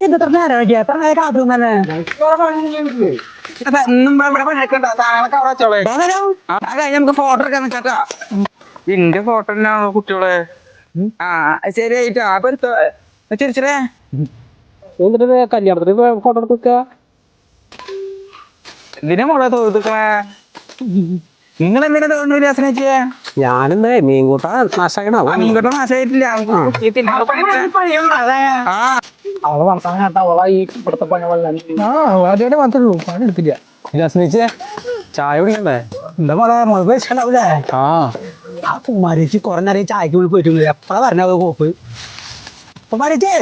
എത്ര നേരം വൈകിയ? എത്ര നേരം കാത്തു? നമുക്ക് ഫോട്ടോ എടുക്കാൻ നിൽക്കാട്ടാ ഇന്റെ ഫോട്ടോ തന്നെയാണോ കുട്ടികളെ? ആ ശരിയായിട്ടാ അപ്പൊ ചിരിച്ചേ എന്നിട്ട് കല്യാണത്തിന് ഫോട്ടോ എടുക്ക ഇതിനെ മോളെ തോന്നിക്കണേ നിങ്ങൾ എന്തിനാ തോന്നുന്നില്ല ചെയ്യേ ഞാനിന്ന് മീൻകൂട്ട നാശമായിട്ടില്ല. ആ. അവളെ വർത്താനം കേട്ടാ അവളെ ഈ ഇവിടുത്തെ പണി വളരെ മാത്രമേ ഉള്ളൂ. പണി എടുത്തില്ല. രസനിച്ചേ ചായ കുടിക്കണ്ടേ? എന്താ പറയാ ആ. ആ കുമാരിച്ച് കുറെ നേരം ചായക്ക് പോയി പോയിട്ടുണ്ട് എപ്പഴാ പറഞ്ഞ കോപ്പ്? കുമാരിച്ചേ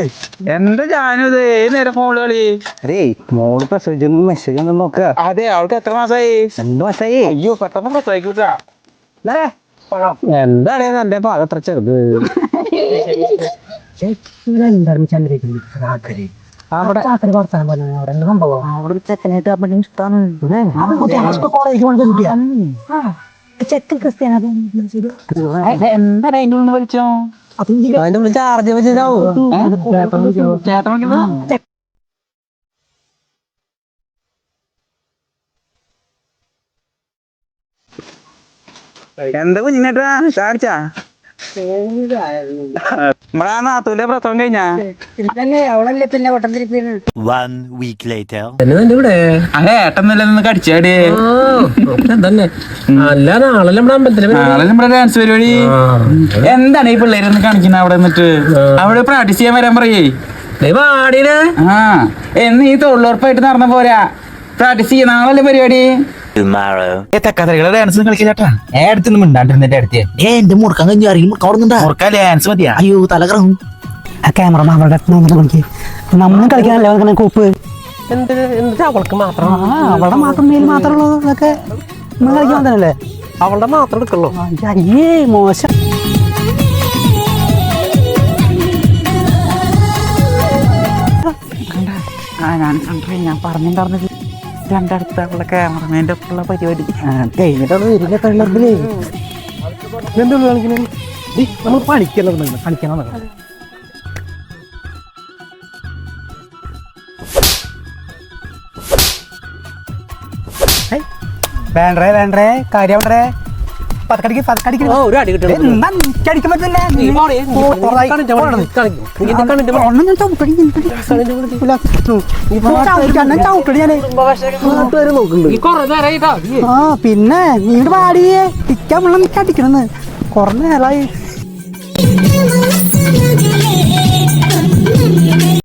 എന്താ ജാനു ഇത്? ഏത് നേരം ഫോണിൽ കളി? അരേ മോൾ പ്രസവിച്ചു മെസ്സേജ് ഒന്നും നോക്കുക അതെ അവൾക്ക് എത്ര മാസമായി രണ്ട് മാസായി. അയ്യോ പെട്ടെന്ന് പ്രസവിക്കൂട്ടാ. എന്താണ് എന്റെ പാകം അത്ര ചെറുത്? എന്താണ് ചന്ദ്രേഖ അവിടെ വർത്താനം പറഞ്ഞു അവിടെ എന്ത് സംഭവം അവിടെ ചെക്കനായിട്ട് അപ്പനും ഇഷ്ടമാണ് കോളേജ് കുട്ടിയാ ചെക്കൻ ക്രിസ്ത്യാന എന്താണ് അതിന്റെ ഉള്ളിൽ വലിച്ചോ അതിന്റെ ഉള്ളിൽ ചാർജ് വെച്ചിട്ടാവും എന്താ കുഞ്ഞിനേട്ടാ ചാടിച്ചാ നമ്മളാ നാത്തൂന്റെ പ്രസവം കഴിഞ്ഞാ? അവളല്ലേ പിന്നെ വൺ വീക്ക് ലേറ്റർ ഇവിടെ. അങ്ങനെ ഏട്ടന്നല്ലേ നിന്ന് കടിച്ചാടി. തന്നെ. അല്ല നാളെ നമ്മുടെ അമ്പലത്തിൽ നാളെ നമ്മുടെ ഡാൻസ് പരിപാടി? എന്താണ് ഈ പിള്ളേര് കാണിക്കുന്നത് അവിടെ നിന്നിട്ട്? അവിടെ പ്രാക്ടീസ് ചെയ്യാൻ വരാൻ പറയേ. ആ എന്ന് ഈ തൊഴിലുറപ്പായിട്ട് നടന്ന പോരാ. പ്രാക്ടീസ് ചെയ്യുന്ന നാളല്ലേ പരിപാടി? Tomorrow. തക്കാതകളെ ഡാൻസ് കളിക്കില്ലാട്ടാ ഏടത്തൊന്നും മിണ്ടാണ്ടിരുന്നിട്ട് അടുത്തേ. ഏ എന്റെ മുറുക്കാൻ കഴിഞ്ഞു അറിയും മുറുക്കാൻ ഓടുന്നുണ്ടാ ഓർക്കാ ഡാൻസ് മതിയാ. അയ്യോ തലകറങ്ങും ആ ക്യാമറ അവളുടെ നമ്മളും കളിക്കാനല്ലേ കൂപ്പ്? അവൾക്ക് മാത്രം? അവളുടെ മാത്രം മേൽ മാത്രമുള്ളൂ ഇതൊക്കെ നമ്മൾ കളിക്കാൻ വന്നതല്ലേ? അവളുടെ മാത്രം എടുക്കുള്ളൂ. അയ്യേ മോശം. ആ ഞാൻ കണ്ടു ഞാൻ പറഞ്ഞിട്ടുണ്ടായിരുന്നില്ല രണ്ടടുത്തുള്ള ക്യാമറമാന്റെ ഒപ്പുള്ള പരിപാടി കഴിഞ്ഞിട്ടാണ് വരില്ല പിള്ളേർക്കില്ലേ എന്തുള്ളൂ കളിക്കുന്നത് നമ്മൾ പണിക്കല്ലോ കളിക്കണം വേണ്ടേ വേണ്ടേ? കാര്യം വേണ്ടേ? പിന്നെ നീട് പാടിയേ ടിക്കാൻ വെള്ളം അടിക്കണെന്ന്. കൊറേ നേരമായി.